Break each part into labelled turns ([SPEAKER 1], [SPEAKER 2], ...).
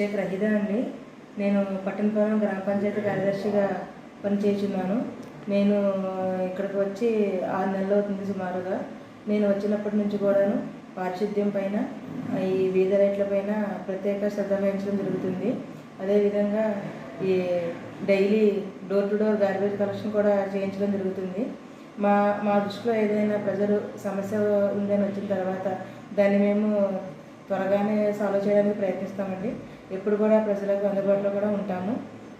[SPEAKER 1] షేక్ రహీదా అండి. నేను పట్టణపురం గ్రామ పంచాయతీ కార్యదర్శిగా పనిచేస్తున్నాను. నేను ఇక్కడికి వచ్చి ఆరు నెలలు అవుతుంది సుమారుగా. నేను వచ్చినప్పటి నుంచి కూడాను పారిశుద్ధ్యం పైన ఈ వీధి రైట్ల పైన ప్రత్యేక శ్రద్ధ వహించడం జరుగుతుంది. అదేవిధంగా ఈ daily door to door garbage collection కూడా చేయించడం జరుగుతుంది. మా మా దృష్టిలో ఏదైనా ప్రజలు సమస్య ఉందని వచ్చిన తర్వాత దాన్ని మేము త్వరగానే సాల్వ్ చేయడానికి ప్రయత్నిస్తామండి. ఎప్పుడు కూడా ప్రజలకు అందుబాటులో కూడా ఉంటాము.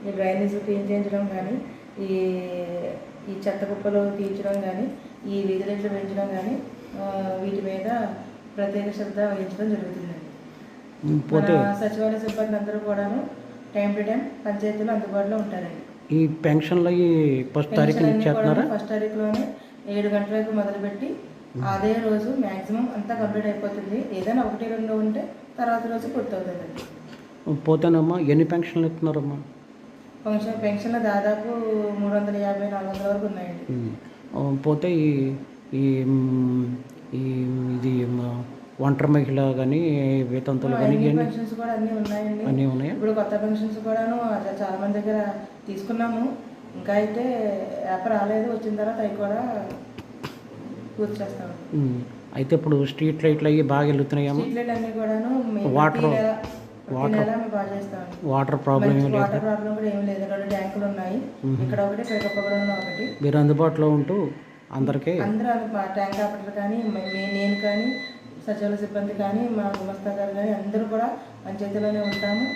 [SPEAKER 1] ఈ డ్రైనేజ్ క్లీన్ చేయించడం కానీ ఈ ఈ చెత్త కుప్పలు తీర్చడం కానీ ఈ వీధి లైట్లు పెంచడం కానీ వీటి మీద ప్రత్యేక శ్రద్ధ వహించడం జరుగుతుందండి సచివాలయ సిబ్బంది అందరూ కూడాను టైం టు టైం పంచాయతీలో అందుబాటులో ఉంటారండి.
[SPEAKER 2] ఈ పెన్షన్లు ఫస్ట్ ఇచ్చేస్తున్నారా?
[SPEAKER 1] ఫస్ట్ తారీఖులోనే ఏడు గంటలకు మొదలుపెట్టి అదే రోజు మ్యాక్సిమం అంతా కంప్లీట్ అయిపోతుంది. ఏదైనా ఒకటి రెండు ఉంటే తర్వాత రోజు పూర్తవుతుందండి.
[SPEAKER 2] పోతేనమ్మా. ఎన్ని పెన్షన్లు ఇస్తున్నారమ్మా?
[SPEAKER 1] ఫంక్షన్ పెన్షన్లు దాదాపు మూడు వందల యాభై నాలుగు వందల వరకు ఉన్నాయండి.
[SPEAKER 2] పోతే ఈ ఈ ఈ ఇది ఒంటరి మహిళ కానీ వేతంతులు కానీ
[SPEAKER 1] పెన్షన్స్ కూడా అన్నీ ఉన్నాయండి.
[SPEAKER 2] అన్నీ ఉన్నాయా?
[SPEAKER 1] ఇప్పుడు కొత్త పెన్షన్స్ కూడాను అట్లా చాలా మంది దగ్గర తీసుకున్నాము. ఇంకా అయితే యాప్ రాలేదు. వచ్చిన తర్వాత అవి కూడా పూర్తి చేస్తాము.
[SPEAKER 2] అయితే ఇప్పుడు స్ట్రీట్ లైట్లు అవి బాగా వెళ్తున్నాయమ్మా.
[SPEAKER 1] స్ట్రీట్ లైట్ అన్ని కూడాను
[SPEAKER 2] water- water- water problem
[SPEAKER 1] water problem కూడా ఏం లేదు. రెండు ట్యాంకులు ఉన్నాయి. ఇక్కడ ఒకటి ఒకటి.
[SPEAKER 2] మీరు అందుబాటులో ఉంటూ అందరికీ
[SPEAKER 1] అందరూ ట్యాంక్ ఆపరేటర్ కానీ నేను కానీ సచివాలయ సిబ్బంది కానీ మా గుమస్తా గారు కానీ అందరూ కూడా పంచాయతీలోనే ఉంటాము.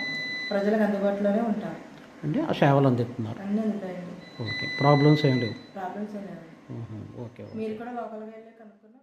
[SPEAKER 1] ప్రజలకు అందుబాటులోనే ఉంటాము.
[SPEAKER 2] అంటే ఆ సేవలు అందిస్తున్నారు.
[SPEAKER 1] అన్నీ అందుతాయండి.
[SPEAKER 2] ఓకే. ప్రాబ్లమ్స్ ఏం లేవు.
[SPEAKER 1] ప్రాబ్లమ్స్ ఏం లేవు
[SPEAKER 2] ఓకే.
[SPEAKER 1] మీరు కూడా లోకల్గా వెళ్ళి కనుక్కొని